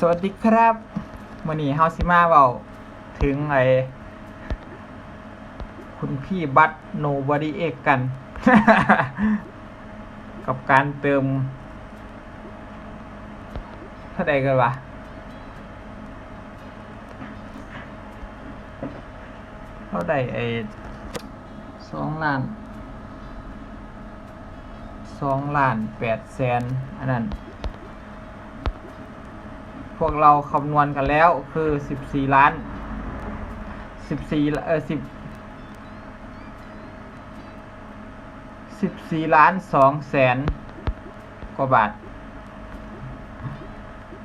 สวัสดีครับวันนี้เฮาสิมาเว้าถึงไอ้คุณพี่บัต Nobody X กัน กับการเติมเท่าใดกันวะเท่าใดไอ้สองล้านสองล้านแปดแสนอันนั้น วกเราคำนวณกันแล้วคือสิบสี่ล้านสิบสี่เออสิบสิบสี่ล้านสองแสนกว่าบาท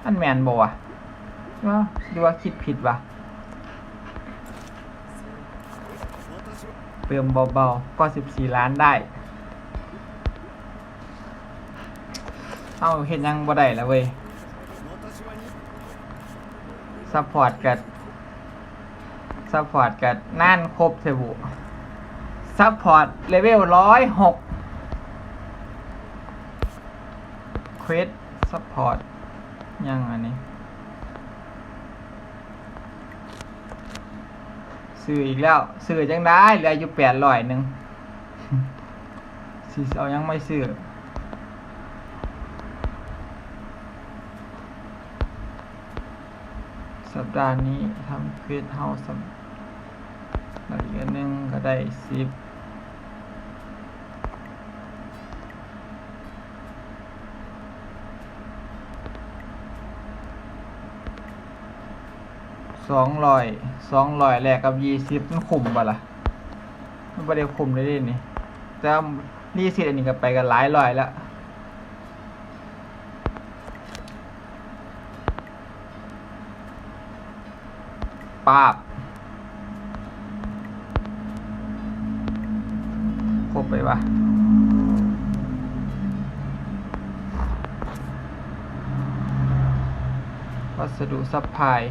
อันแมนบอกวะว่าหรือว่าคิดผิดวะเติมเบาๆ ก็สิบสี่ล้านได้ เอาเห็นยังบ่ได้แล้วเว้ย ซัพพอร์ตกับซัพพอร์ตกับน่านครบเทบุซัพพอร์ตเลเวลร้อยหกเควสซัพพอร์ตยังอันนี้ ซื้ออีกแล้ว ซื้อจังได้เหลืออยู่แปดร้อยหนึ่งสิเอายังไม่ซื้อ สั ปดาห์นี้ทำเควสเฮาสำแล้วอีกอันหนึ่งก็ได้สิบสองร้อยสองร้อยแลกกับยี่สิบมันคุ้มปะล่ะมันไม่ได้คุ้มเลยดินี่แต่รีสิทอันนี้ก็ไปกันหลายร้อยแล้ว ปาบครบไปปะวัสดุซัพพลาย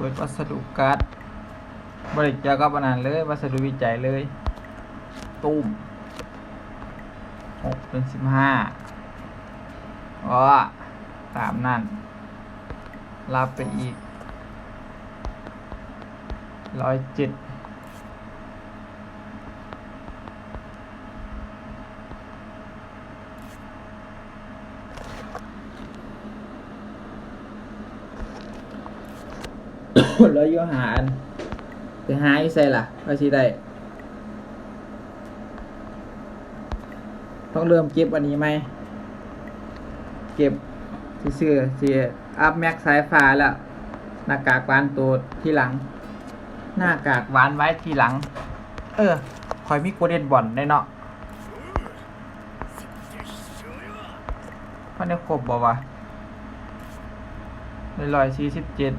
เปิดวัสดุการ์ดบริจาคกับอันนั้นเลย วัสดุวิจัยเลย ตุ้มหกเป็นสิบห้าอ๋อตามนั่น รับไปอีกร้อยเจ็ด แล้วอยู่หาอันไปหาอีใส่ล่ะว่าสิได้ ต้องเริ่มเก็บอันนี้ไหม เก็บซื้อสิอัพแม็กสายฟ้าแล้ว หน้ากากวานตัวที่หลัง หน้ากากวานไว้ทีหลัง เออคอยมีโกเด้นบอลได้เนาะพันได้ครบบ่วะได้ร้อยสี่สิบเจ็ด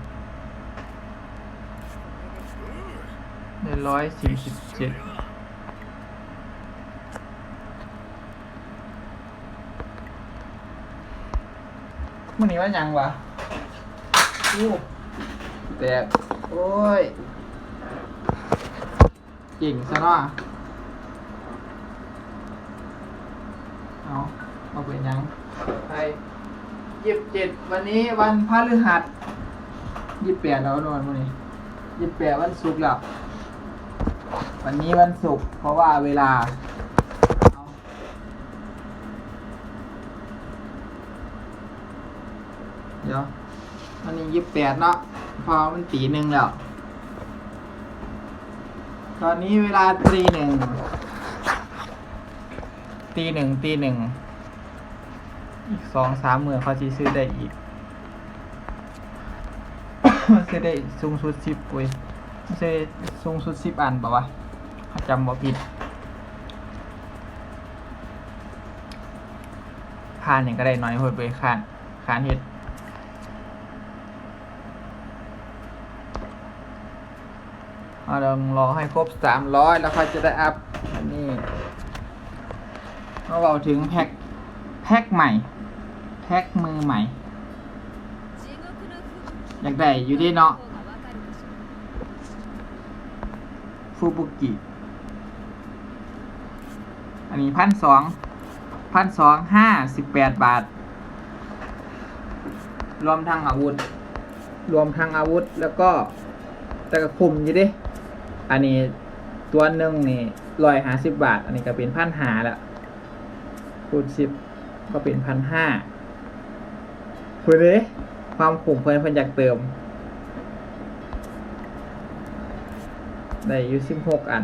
ได้ ร้อยสี่สิบเจ็ดมันนี้ว่าหยังวะอู้แตกโอ้ยเก่งซะเนาะเอาเอาเป็นหยังไปยี่สิบเจ็ดวันนี้วันพฤหัสยี่สิบแปดแล้วนอนวันนี้ยี่สิบแปดวันศุกร์แล้ว วันนี้วันศุกร์เพราะว่าเวลา เดี๋ยววันนี้ยี่สิบแปดเนาะพอมันตีหนึ่งแล้ว ตอนนี้เวลาตีหนึ่งตีหนึ่งตีหนึ่งอีกสองสามหมื่นเขาจะซื้อได้อีกซื้อได้สูงสุดสิบปุยซื้อสูงสุดสิบอันป่าวะ จำบ่ผิดคานอย่างก็ได้น้อยโหดไปคานคานเฮ็ดเอาเดี๋ยวรอให้ครบสามร้อยแล้วค่อยจะได้อัพอันนี้มาเบาถึงแพ็คแพ็กใหม่แพ็กมือใหม่ อยากได้อยู่ดีเนาะฟูบุกิ อันนี้พันสองพันสองห้าสิบแปดบาท รวมทั้งอาวุธ รวมทั้งอาวุธแล้วก็แต่ก็คุมอยู่ดิ อันนี้ตัวหนึ่งนี่ร้อยห้าสิบบาท อันนี้ก็เป็นพันหาละคูณสิบก็เป็นพันห้าเพื่อนเลยความขุมเพื่อนเพื่อนอยากเติม ได้อยู่สิบหกอัน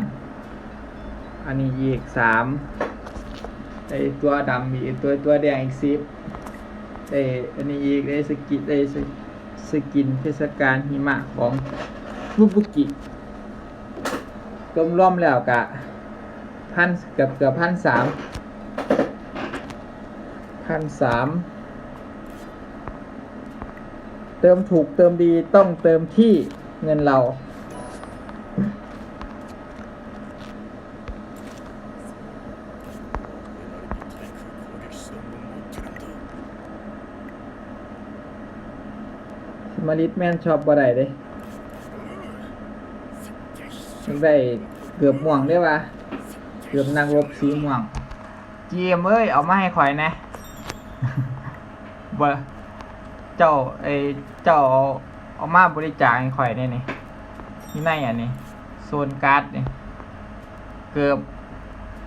อันนี้อีกสามไอตัวดำอีกตัวตัวแดงอีกสิบได้อันนี้อีกได้สกิได้สสกินเทศกาลหิมะของฟุบุกิรวมร่วมแล้วกะพันเกือบเกือบพันสามพันสามเติมถูกเติมดีต้องเติมที่เงินเรา มาริตแม่นชอบบ่ได้เด้ยังได้เกือบม่วงได้ปะเกือบนางรบสีม่วง เจียมเอ้ย เอามาให้ข่อยนะบ่เจ้าไอเจ้าเอามาบริจาคให้ข่อยได้นี่ที่ในอันนี้โซนการ์ดนี่เกือบ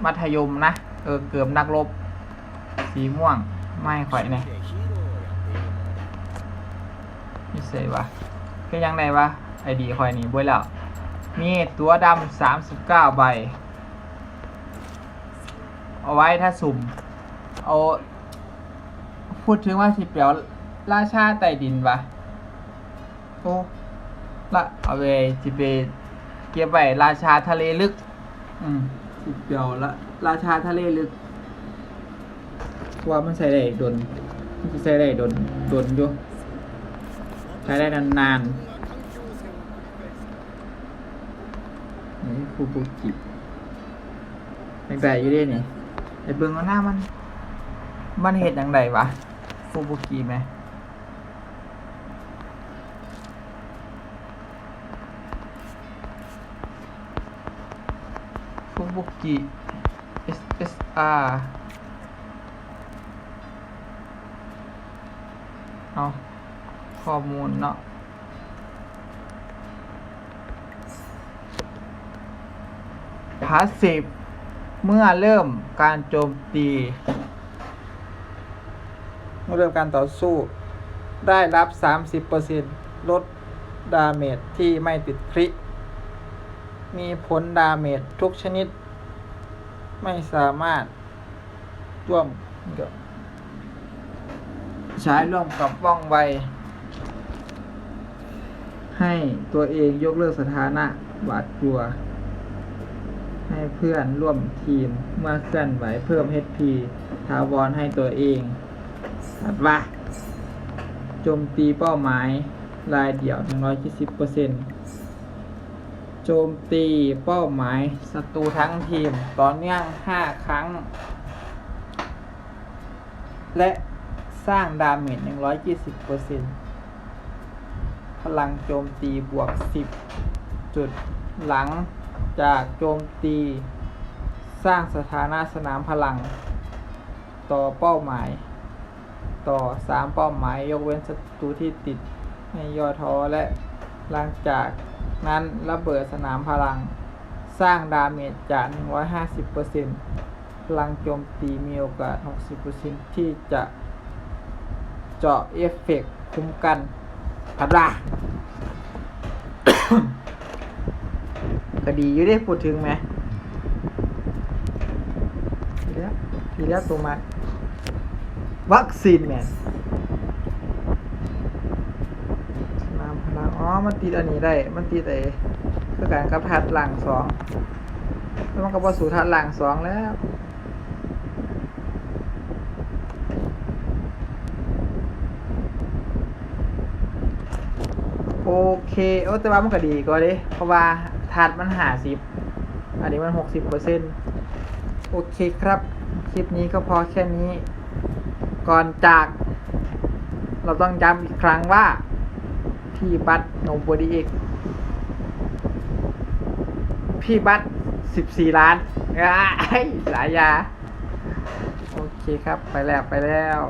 มัธยมนะ เออ เกือบนักรบ สีม่วง ไม่ข่อยนะ นี่เสยวะก็ยังไงวะไอดีข่อยนี่บ่แล้ว มีตัวดำสามสิบเก้าใบ เอาไว้ถ้าสุ่ม เอา พูดถึงว่าสิเปียวราชาใต้ดินปะโอ้ละเอาไปสิไปเก็บไว้ราชาทะเลลึก อืมสิเปียวละราชาทะเลลึกว่ามันใช้ได้โดนมันสิใช้ได้โดนโดนอยู่ ช้ได้นานๆนี่ฟูบุกิยังไงอยู่ด้นี่ไอเบิ่งหน้ามัน มันเห็ดยังไงวะฟูบุกิไหมฟูบุกิ SSR เอา ข้อมูลเนาะพาสซีฟเมื่อเริ่มการโจมตีเมื่อเริ่มการต่อสู้ ได้รับ 30%ลดดาเมจที่ไม่ติดคริมีผลดาเมจทุกชนิด ไม่สามารถร่วมใช้ร่วมกับว่องไว ให้ตัวเองยกเลิกสถานะหวาดกลัว ให้เพื่อนร่วมทีมเมื่อเคลื่อนไหวเพิ่ม HP ทาวรให้ตัวเองถัดว่าโจมตีเป้าหมายรายเดี่ยว120%โจมตีเป้าหมายศัตรูทั้งทีมต่อเนื่อง 5 ครั้ง และสร้างดาเมจ120% พลังโจมตีบวก 10 จุดหลังจากโจมตี สร้างสถานะสนามพลัง ต่อเป้าหมาย ต่อ 3 เป้าหมาย ยกเว้นศัตรูที่ติดให้ย่อท้อและหลังจากนั้นระเบิดสนามพลัง สร้างดาเมจจาก 150%พลังโจมตีมีโอกาส 60%ที่จะเจาะเอฟเฟกต์คุ้มกัน พัดลาก็ดีอยู่ได้พูดถึงไหมทีแล้วทีแล้วตัวมาวัคซีนแมนสนามพลังอ๋อ มันติดอันนี้ได้ มันติดไอ้คือการกับทัดหลังสองแล้วมันก็บอสู่ทัดหลังสองแล้ว โอเคโอ้แต่ว่ามันก็ดีก็เดิเพราะว่าถาดมันหาสิบอันนี้มันหกสิบเปอร์เซ็นต์โอเคครับ คลิปนี้ก็พอแค่นี้ ก่อนจาก เราต้องย้ำอีกครั้งว่า พี่บัตโนบอดีเอกพี่บัตสิบสี่ล้านไอ้สายยา โอเคครับ ไปแล้วไปแล้ว